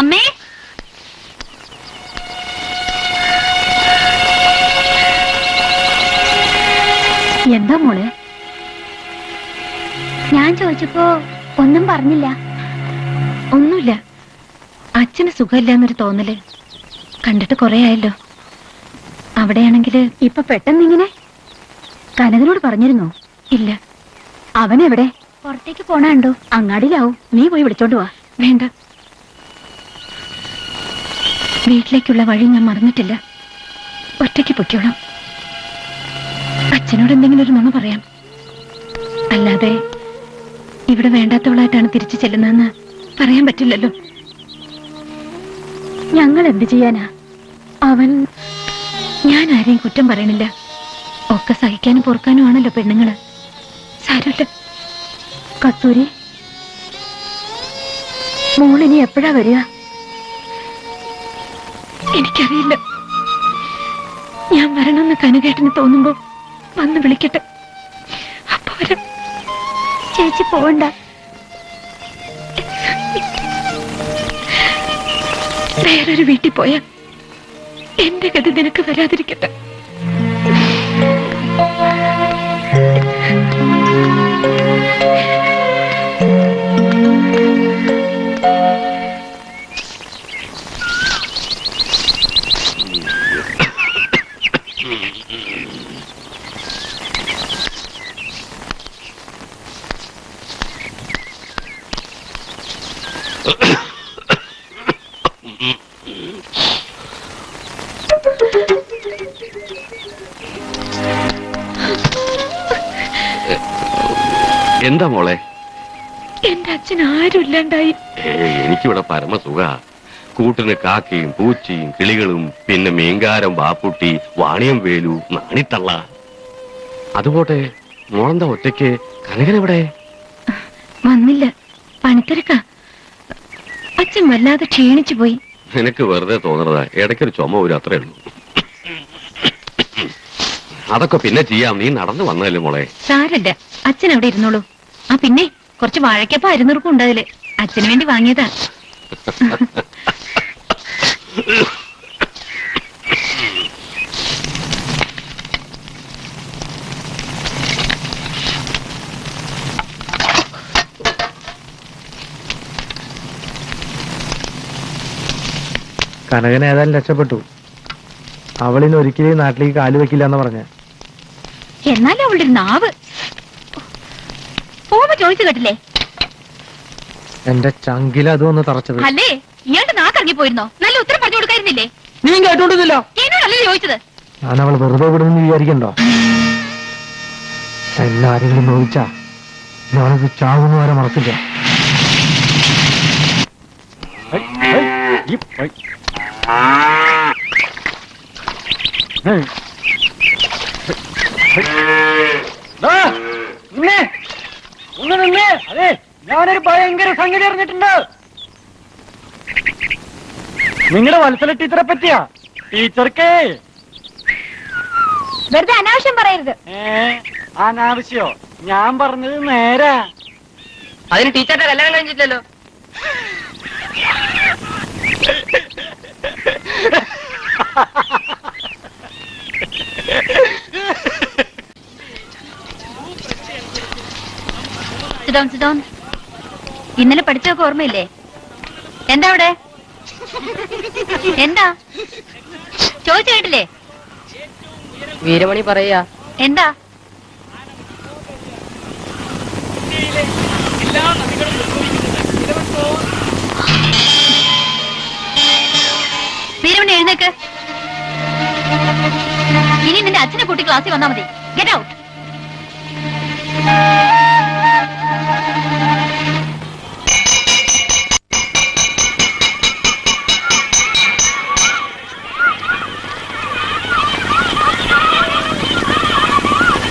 അമ്മേ? എന്താ മോളെ? ഞാൻ ചോദിച്ചപ്പോ ഒന്നും പറഞ്ഞില്ല. ഒന്നുമില്ല. അച്ഛന് സുഖമില്ല എന്നൊരു തോന്നൽ. കണ്ടിട്ട് കൊറേ ആയല്ലോ. അവിടെയാണെങ്കിൽ ഇപ്പൊ പെട്ടെന്ന് ഇങ്ങനെ? കനകനോട് പറഞ്ഞിരുന്നോ? ഇല്ല. അവനെവിടെ? പുറത്തേക്ക് പോണാണ്ടോ അങ്ങാടിയിലാവും. നീ പോയി വിളിച്ചോണ്ട് വാ. വേണ്ട. വീട്ടിലേക്കുള്ള വഴി ഞാൻ മറന്നിട്ടില്ല. ഒറ്റയ്ക്ക് പൊയ്ക്കോളാം. അച്ഛനോട് എന്തെങ്കിലും ഒരു നുണ പറയാം. അല്ലാതെ ഇവിടെ വേണ്ടാത്തവളായിട്ടാണ് തിരിച്ചു ചെല്ലുന്നതെന്ന് പറയാൻ പറ്റില്ലല്ലോ. ഞങ്ങൾ എന്ത് ചെയ്യാനാ? അവൻ ഞാൻ ആരെയും കുറ്റം പറയണില്ല. ഒക്കെ സഹിക്കാനും പൊറുക്കാനും ആണല്ലോ പെണ്ണുങ്ങൾ. സാരമില്ല. കസ്തൂരി മോളിനി എപ്പോഴാ വരിക? എനിക്കറിയില്ല. ഞാൻ വരണമെന്ന് കനുകേട്ടന് തോന്നുമ്പോ വന്ന് വിളിക്കട്ടെ. അപ്പൊ ചേച്ചി പോവണ്ട. വേറൊരു വീട്ടിൽ പോയ എന്റെ ഗതി നിനക്ക് വരാതിരിക്കട്ടെ. എന്താ മോളെ? എന്റെ അച്ഛൻ ആരും ഇല്ലാണ്ടായി. എനിക്കിവിടെ പരമസുഖ. കൂട്ടിന് കാക്കയും പൂച്ചയും കിളികളും പിന്നെ മീങ്കാരം വാപ്പുട്ടി വാണിയം വേലു നാണിത്തള്ള. അതുപോട്ടെ മോളെന്താ ഒറ്റയ്ക്ക്? കനകനെവിടെ വന്നില്ല. പണിത്തിരക്ക. അച്ഛൻ വല്ലാതെ ക്ഷീണിച്ചു പോയി. നിനക്ക് വെറുതെ തോന്നണതാ. ഇടയ്ക്കൊരു ചുമ ഒരു അത്രേ ഉള്ളൂ. അതൊക്കെ പിന്നെ ചെയ്യാം. നീ നടന്നു വന്നതല്ലേ മോളെ? സാരല്ല. അച്ഛൻ അവിടെ ഇരുന്നോളൂ. ആ പിന്നെ കുറച്ച് വാഴക്കപ്പ അരിനുറുക്കും ഉണ്ടാവില്ലേ അച്ഛന് വേണ്ടി വാങ്ങിയതാ. കനകൻ ഏതായാലും രക്ഷപ്പെട്ടു. അവളിന് ഒരിക്കലും നാട്ടിലേക്ക് കാൽ വെക്കില്ല എന്ന് പറഞ്ഞ. എന്നാലും അവളുടെ ഒരു നാവ്. ചോദിച്ചു കേട്ടില്ലേ? എന്റെ ചങ്കില അതും ഒന്ന് തറച്ചത്. അല്ലേ? ഇയാളുടെ നാക്കിറങ്ങി പോയിരുന്നോ? നല്ല ഉത്തരം പറഞ്ഞു കൊടുക്കായിരുന്നില്ലേ? നീ കേട്ടോണ്ടില്ല എന്നോടല്ലേ ചോദിച്ചത്? ഞാൻ അവൾ വെറുതെ വിടുമെന്ന് വിചാരിക്കണ്ടോ? എല്ലാരെങ്കിലും നോവിച്ചാ. ഞാനത് ചാവുന്ന വരെ മറക്കില്ല. അതെ ഞാനൊരു ഭയങ്കര സംഗതി അറിഞ്ഞിട്ടുണ്ട് നിങ്ങളുടെ വത്സല ടീച്ചറെ പറ്റിയാ? ടീച്ചർക്ക്? വെറുതെ അനാവശ്യം പറയരുത്. ഏ അനാവശ്യോ? ഞാൻ പറഞ്ഞത് നേരാ. അതിന് ടീച്ചറുടെ കല്യാണം കഴിഞ്ഞിട്ടില്ലല്ലോ. സിഡോൺ സിഡോൺ ഇന്നലെ പഠിച്ചൊക്കെ ഓർമ്മയില്ലേ? എന്താ അവിടെ? എന്താ? ചോദിച്ചു കേട്ടില്ലേ? വീരമണി പറയാ എന്താ? വീരമണി എഴുന്നേക്ക്? ഇനി നിന്റെ അച്ഛനെ കൂട്ടി ക്ലാസ്സിൽ വന്നാ മതി. ഗെറ്റ് ഔട്ട്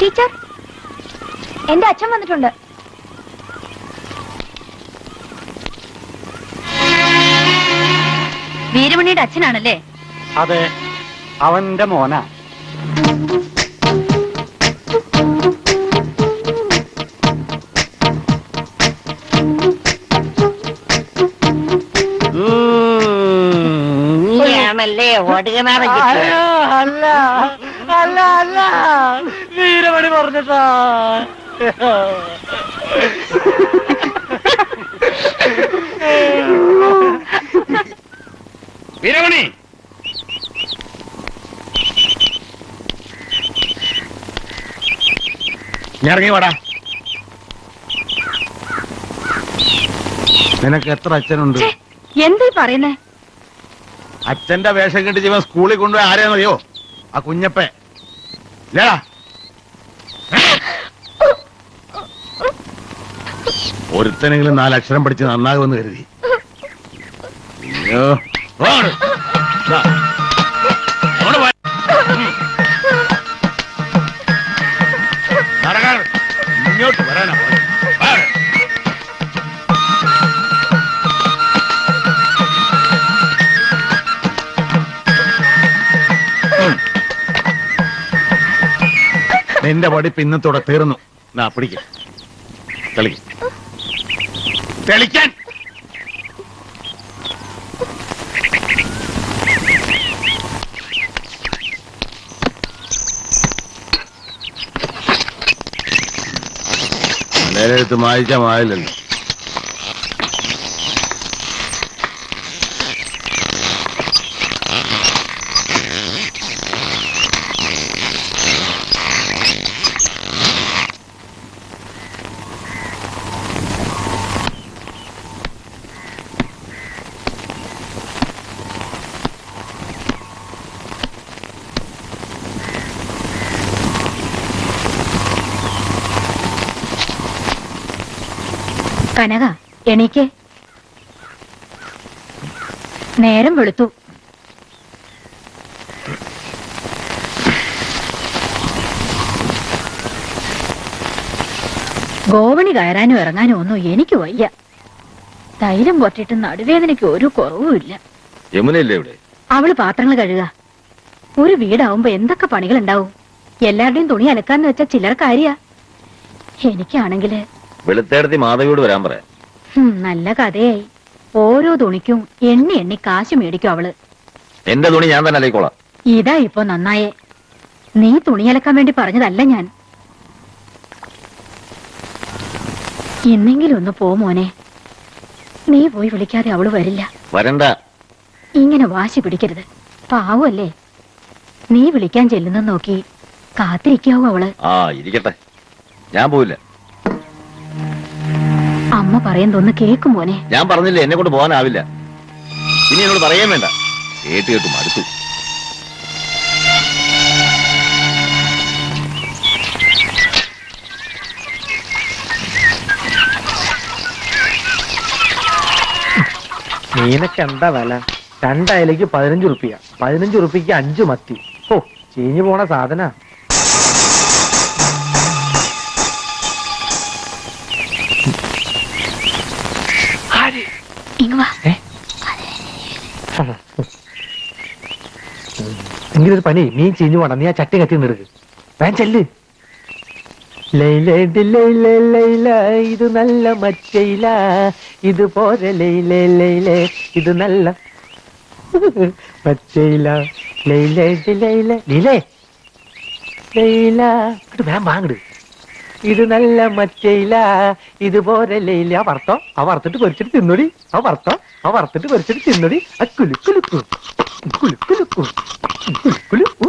ടീച്ചർ എന്റെ അച്ഛൻ വന്നിട്ടുണ്ട്. വീരമണിയുടെ അച്ഛനാണല്ലേ? അതെ അവന്റെ മോന. അല്ല അല്ല അല്ല വീരമണി പറഞ്ഞിട്ടാ വീരമണി ഇറങ്ങി വാടാ നിനക്ക് എത്ര അച്ഛനുണ്ട്? ഛേ, എന്തീ പറയുന്നേ? അച്ഛന്റെ വേഷം കെട്ടി ജീവൻ സ്കൂളിൽ കൊണ്ടുപോയി ആരെയാണെന്നറിയോ? ആ കുഞ്ഞപ്പ. ഇല്ലടാ. ഒരുത്തനെങ്കിലും നാലക്ഷരം പഠിച്ച് നന്നാകുമെന്ന് കരുതി. അയ്യോ. നടക്കാൻ. ഇങ്ങോട്ട് വരാനാ പോയത്. വാ. നിന്റെ പഠിപ്പ് ഇന്നത്തോടെ തീർന്നു. നാ പിടിക്ക. തെളിക്ക. തെളിക്കാൻ. മലയാളത്ത് വായിച്ചാ മായില്ലല്ലോ കനക എണീക്ക്. നേരം വെളുത്തു. ഗോവണി കയറാനും ഇറങ്ങാനും ഒന്നും എനിക്ക് വയ്യ. തൈലം പൊട്ടിട്ട് നടുവേദനയ്ക്ക് ഒരു കുറവുമില്ല യമുനയില്ലേ ഇവിടെ അവൾ പാത്രങ്ങൾ കഴുക. ഒരു വീടാവുമ്പോ എന്തൊക്കെ പണികൾ ഉണ്ടാവും എല്ലാവരുടെയും തുണി അലക്കാന്ന് വെച്ചാൽ ചില്ലറ കാര്യ എനിക്കാണെങ്കിൽ വെളുത്തേടത്തി മാധവിയോട് വരാൻ പറയാം. ഹും, നല്ല കഥയായി. ഓരോ തുണിക്കും എണ്ണി എണ്ണി കാശ് മേടിക്കും അവൾ. എന്റെ തുണി ഞാൻ തന്നെ അലയിക്കോളാം ഇതാ ഇപ്പൊ നന്നായേ. നീ തുണി അലക്കാൻ വേണ്ടി പറഞ്ഞതല്ല ഞാൻ. ഇന്നെങ്കിലും ഒന്ന് പോ മോനെ. നീ പോയി വിളിക്കാതെ അവൾ വരില്ല. വരണ്ട. ഇങ്ങനെ വാശി പിടിക്കരുത്. പാവല്ലേ. നീ വിളിക്കാൻ ചെല്ലുന്ന നോക്കി കാത്തിരിക്കാവൂ അവൾ. ആ ഇരിക്കട്ടെ. ഞാൻ പോവില്ല. അമ്മ പറയുന്നതൊന്ന് കേക്കും പോനെ ഞാൻ പറഞ്ഞില്ല എന്നെ കൊണ്ട് പോകാനാവില്ല. ഇനി എന്നോട് പറയാൻ വേണ്ട. കേട്ട് കേട്ട് മടുത്തു. മീനൊക്കെ എന്താ വില? രണ്ടയലേക്ക് പതിനഞ്ച് ഉറുപ്പിയ പതിനഞ്ച് ഉറുപ്പിക്ക് അഞ്ച് മത്തി. ഓ ചീഞ്ഞു പോണ സാധന. ഒരു പണി മീൻ ചീഞ്ഞു പോണം നീ ആ ചട്ടി കത്തി എടുക്ക് വേൻ ചെല്ല് ഇത് നല്ല മച്ചയില ഇത് ലൈലേ ഇത് നല്ല മച്ചയില ലൈലേ ലൈല ലീലേ വേൻ വാങ്ങട് ഇത് നല്ല മച്ചയില ഇത് പോരെ ലൈല. ആ വറുത്തോ? ആ വറുത്തിട്ട് പൊരിച്ചിട്ട് തിന്നുടി. ആ വറുത്തോ? ആ വറുത്തിട്ട് പൊരിച്ചിട്ട് തിന്നുടി. ആ കുലുക്കുലുക്കു. കുലുക്കുലുക്കു. കുലുക്കുലുക്കു.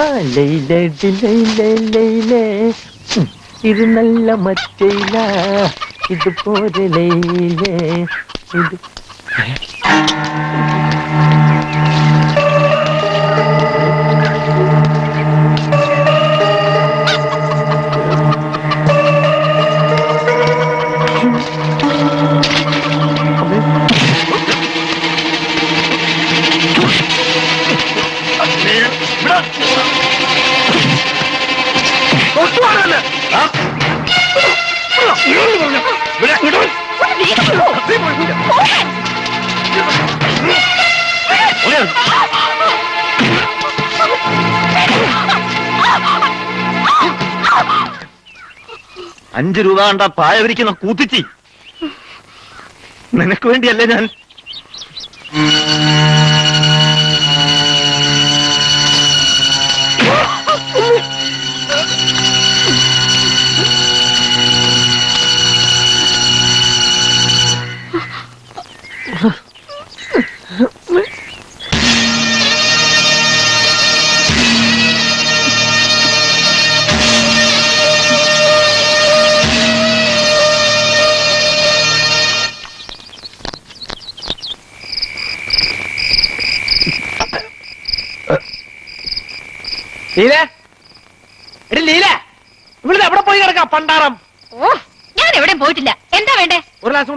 ആ ലൈലേ ലൈലേ ലൈലേ. ഇത് നല്ല മച്ചയില ഇത് പോരെ ലൈലേ. ഇത് അഞ്ചു രൂപ കണ്ട പായ വിരിക്കുന്ന കൂത്തിച്ചി. നിനക്ക് വേണ്ടിയല്ലേ ഞാൻ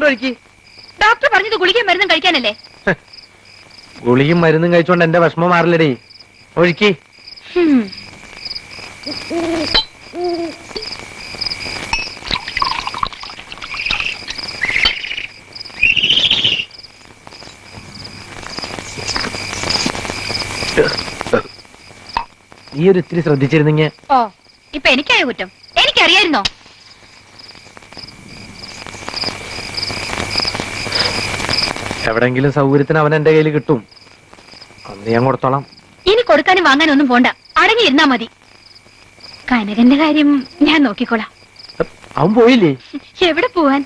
ഒഴുക്കി ഡോക്ടർ പറഞ്ഞത് ഗുളികയും മരുന്നും കഴിക്കാനല്ലേ? ഗുളിയും മരുന്നും കഴിച്ചോണ്ട് എന്റെ വിഷമം മാറില്ലടേ. ഒഴുക്കി. ഈ ഒരു ഇത്തിരി ശ്രദ്ധിച്ചിരുന്നെങ്കിൽ ഓ ഇപ്പൊ എനിക്കായ കുറ്റം? എനിക്കറിയായിരുന്നോ? എവിടെങ്കിലും സൗകര്യത്തിന് അവൻ എന്റെ കയ്യിൽ കിട്ടും. അന്ന് ഞാൻ കൊടുത്തോളാം. ഇനി കൊടുക്കാനും വാങ്ങാനും ഒന്നും പോണ്ട. അടങ്ങിയിരുന്നാ മതി. കനകന്റെ കാര്യം ഞാൻ നോക്കിക്കോളാം. അവൻ പോയില്ലേ? എവിടെ പോവാൻ?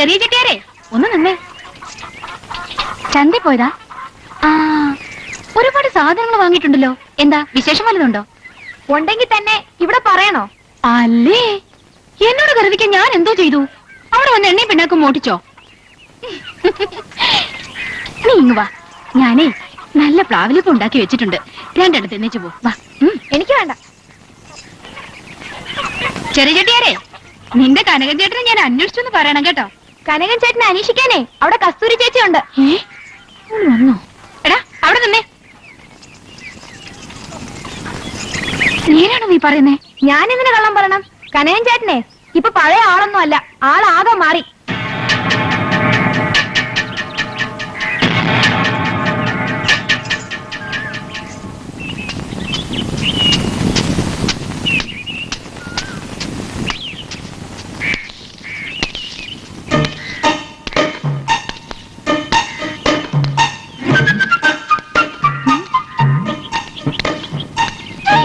ചെറിയ ചെട്ടിയാരെ ഒന്ന് നിന്നേ. ചന്തി പോയതാ? ആ ഒരുപാട് സാധനങ്ങൾ വാങ്ങിയിട്ടുണ്ടല്ലോ. എന്താ വിശേഷം വല്ലതുണ്ടോ? ഉണ്ടെങ്കിൽ തന്നെ ഇവിടെ പറയണോ? അല്ലേ? എന്നോട് കരുതിക്കാൻ ഞാൻ എന്തോ ചെയ്തു? അവിടെ വന്ന് എണ്ണയും പിണ്ണാക്കും മോട്ടിച്ചോ നീ ഇങ്ങ് വാ. ഞാനേ നല്ല പ്ലാവിലിപ്പ് ഉണ്ടാക്കി വെച്ചിട്ടുണ്ട്. രണ്ടിടത്ത് എന്നേച്ചു പോ. വാ. എനിക്ക് വേണ്ട. ചെറിയ ചെട്ടിയാരെ നിന്റെ കനകചേട്ടനെ ഞാൻ അന്വേഷിച്ചു എന്ന് പറയണം കേട്ടോ. കനകൻ ചേട്ടനെ അന്വേഷിക്കാനേ അവിടെ കസ്തൂരി ചേച്ചി ഉണ്ട് വന്നോ? എടാ അവിടെ നിന്നേ. നീ പറയുന്നേ? ഞാൻ എന്തിനു കള്ളം പറയണം? കനകൻ ചേട്ടനെ ഇപ്പൊ പഴയ ആളൊന്നും അല്ല ആളാകെ മാറി.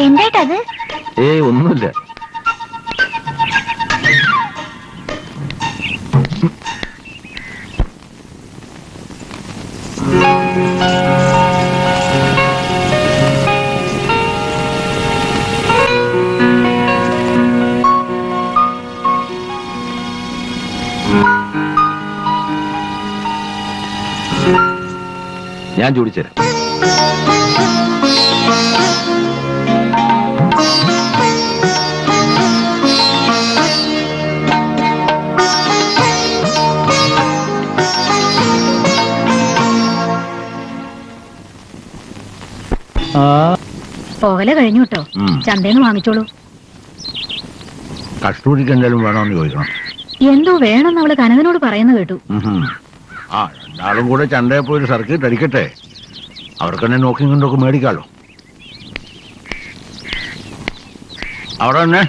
എന്തായിട്ടത്? ഏയ് ഒന്നുമില്ല. ഞാൻ ജോഡിച്ചുതരാം പോകല കഴിഞ്ഞു കേട്ടോ. ചന്തേന്ന് വാങ്ങിച്ചോളൂ. കസ്തൂരിക്ക് എന്തെങ്കിലും വേണമെന്ന് ചോദിക്കണം. എന്തോ വേണമെന്ന് അവൾ കനകനോട് പറയുന്ന കേട്ടു. ആ രണ്ടാളും കൂടെ ചന്തയെ പോയി ഒരു സർക്കിട്ട് അടിക്കട്ടെ അവർക്ക് തന്നെ നോക്കി കൊണ്ടൊക്കെ മേടിക്കാലോ. അവിടെ തന്നെ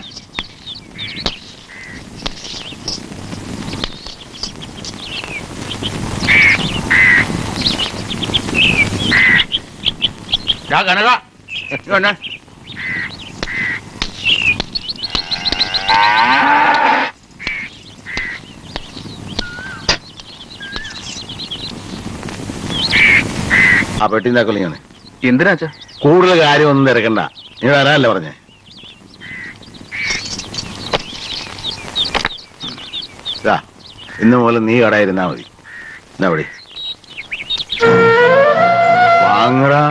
കനക. വന്നേ. ആ പെട്ടി എന്താക്കൊല്ലിങ്ങനെ എന്തിനാ കൂടുതൽ കാര്യമൊന്നും തിരക്കണ്ട. നീ വരാനല്ലേ പറഞ്ഞേ? ഇന്ന് മുതൽ നീ കടയിരുന്നാ മതി. എന്നാ പടി വാങ്ങടാ.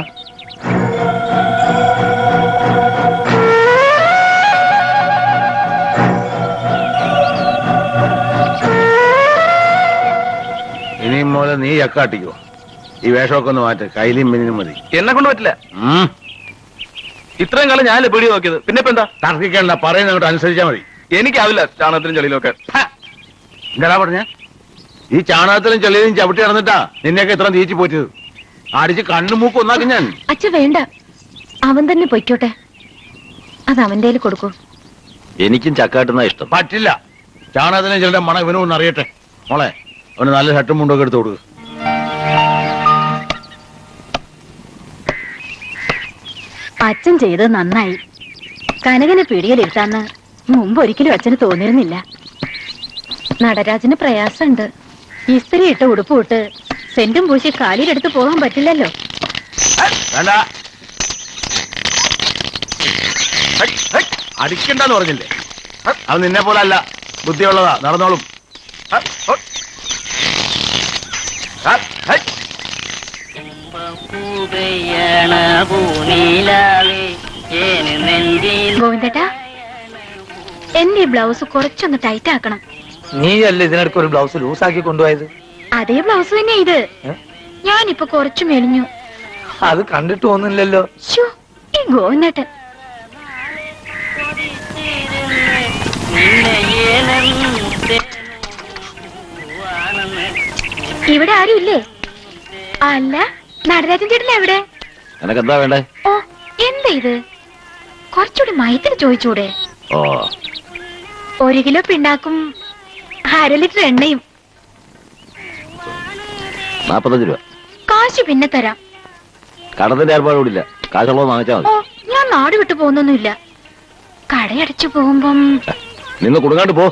നീ ചക്കാട്ടിക്കോ ഈ വേഷമൊക്കെ ഒന്ന് മാറ്റ്. കയ്യിലും മിനിനും മതി. എന്നെ കൊണ്ട് പറ്റില്ല. ഇത്രയും കാലം ഞാനല്ലേ പേടി നോക്കിയത്. പിന്നെ ഇപ്പൊ എന്താ? തർക്കിക്കണ്ട. പറയുന്ന അങ്ങോട്ട് അനുസരിച്ചാ മതി. എനിക്കാവില്ല ചാണകത്തിലും ചെളിയിലൊക്കെ. എന്താ പറഞ്ഞ? ഈ ചാണകത്തിലും ചെളിയിലും ചവിട്ടി നടന്നിട്ടാ നിന്നെയൊക്കെ ഇത്ര തീച്ചു പോറ്റത് അടിച്ച് കണ്ണു മൂക്ക് ഒന്നാക്കി ഞാൻ. അച്ഛ വേണ്ട. അവൻ തന്നെ പൊയ്ക്കോട്ടെ. അത് അവന്റെ കയ്യിൽ കൊടുക്കൂ. എനിക്കും ചക്കാട്ടുന്ന ഇഷ്ടം. പറ്റില്ല. ചാണകത്തിലും ചെളിയുടെ മണം ഇവനും ഒന്ന് അറിയട്ടെ. മോളെ അവന് നല്ല ഷട്ടും മുണ്ടൊക്കെ എടുത്തു കൊടുക്കുക അച്ഛൻ ചെയ്തത് നന്നായി. കനകനെ പിടിയിലിരുത്താന്ന് മുമ്പ് ഒരിക്കലും അച്ഛന് തോന്നിയിരുന്നില്ല. നടരാജന് പ്രയാസമുണ്ട്. ഇസ്ത്രി ഇട്ട ഉടുപ്പ് ഇട്ട് സെന്റും പൂശി കാലിലെടുത്ത് പോകാൻ പറ്റില്ലല്ലോ. അടിക്കണ്ടെന്ന് പറഞ്ഞില്ലേ? അത് നിന്നെ പോലെ അല്ല ബുദ്ധിയുള്ളതാ നടന്നോളും ഗോവിന്ദേട്ടാ എന്റെ ബ്ലൗസ് കുറച്ചൊന്ന് ടൈറ്റ് ആക്കണം. നീ അല്ലേ ഇതിനിടയ്ക്ക് ഒരു ബ്ലൗസ് ലൂസാക്കി കൊണ്ടുപോയത്? അതേ ബ്ലൗസ് തന്നെ ഇത്? ഞാനിപ്പോ കുറച്ചു മെലിഞ്ഞു. അത് കണ്ടിട്ട് തോന്നില്ലല്ലോ ഈ ഗോവിന്ദേട്ടൻ. ഇവിടെ ആരും ഇല്ലേ അല്ല നടരാജൻ ചേട്ടൻ എവിടെ? നിനക്കെന്താ വേണ്ടേ? ഓ എന്താ ഇത്? കുറച്ചുകൂടി മയത്തിന് ചോദിച്ചൂടെ? ഓ. ഒരു കിലോ പിണ്ണാക്കും അര ലിറ്റർ എണ്ണയും. നാപ്പത്തഞ്ച് രൂപ. കാശ് പിന്നെ തരാം. കടത്തിന്റെ ഏർപ്പാടൂടില്ല കാശുള്ളത് വാങ്ങിച്ചാൽ ഓ മതി. ഞാൻ നാട് വിട്ടു പോകുന്നൊന്നുമില്ല. കടയടച്ചു പോകുമ്പം നിന്ന് കൊടുങ്ങാണ്ട് പോ.